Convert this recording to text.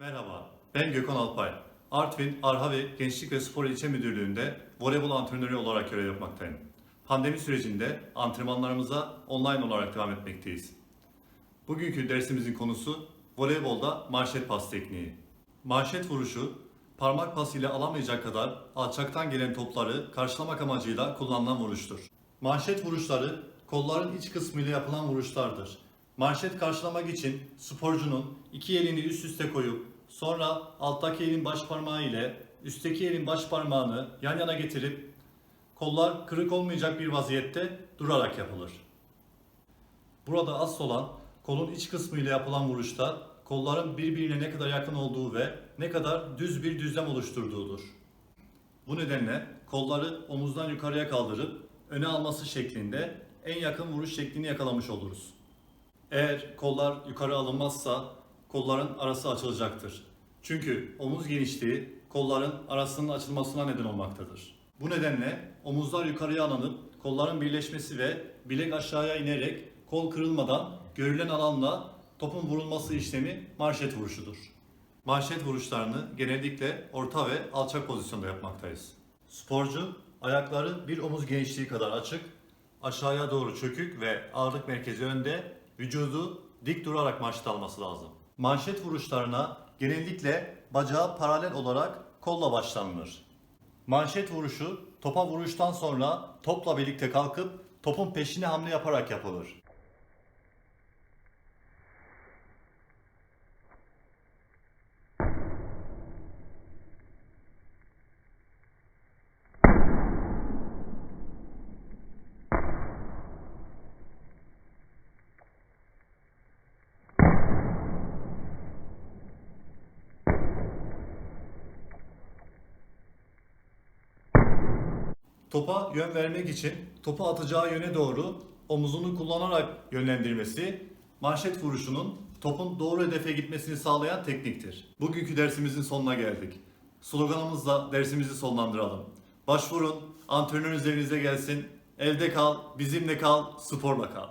Merhaba, ben Gökhan Alpay. Artvin Arhavi Gençlik ve Spor İlçe Müdürlüğü'nde voleybol antrenörü olarak görev yapmaktayım. Pandemi sürecinde antrenmanlarımıza online olarak devam etmekteyiz. Bugünkü dersimizin konusu voleybolda manşet pas tekniği. Manşet vuruşu, parmak pas ile alamayacak kadar alçaktan gelen topları karşılamak amacıyla kullanılan vuruştur. Manşet vuruşları kolların iç kısmı ile yapılan vuruşlardır. Manşet karşılamak için sporcunun iki elini üst üste koyup sonra alttaki elin baş parmağı ile üstteki elin baş parmağını yan yana getirip kollar kırık olmayacak bir vaziyette durarak yapılır. Burada asıl olan kolun iç kısmı ile yapılan vuruşta kolların birbirine ne kadar yakın olduğu ve ne kadar düz bir düzlem oluşturduğudur. Bu nedenle kolları omuzdan yukarıya kaldırıp öne alması şeklinde en yakın vuruş şeklini yakalamış oluruz. Eğer kollar yukarı alınmazsa kolların arası açılacaktır. Çünkü omuz genişliği kolların arasının açılmasına neden olmaktadır. Bu nedenle omuzlar yukarıya alınıp kolların birleşmesi ve bilek aşağıya inerek kol kırılmadan görülen alanla topun vurulması işlemi manşet vuruşudur. Manşet vuruşlarını genellikle orta ve alçak pozisyonda yapmaktayız. Sporcu ayakları bir omuz genişliği kadar açık, aşağıya doğru çökük ve ağırlık merkezi önde, vücudu dik durarak manşet alması lazım. Manşet vuruşlarına genellikle bacağı paralel olarak kolla başlanılır. Manşet vuruşu topa vuruştan sonra topla birlikte kalkıp topun peşine hamle yaparak yapılır. Topa yön vermek için topu atacağı yöne doğru omuzunu kullanarak yönlendirmesi manşet vuruşunun topun doğru hedefe gitmesini sağlayan tekniktir. Bugünkü dersimizin sonuna geldik. Sloganımızla dersimizi sonlandıralım. Başvurun, antrenörünüz evinize gelsin. Evde kal, bizimle kal, sporla kal.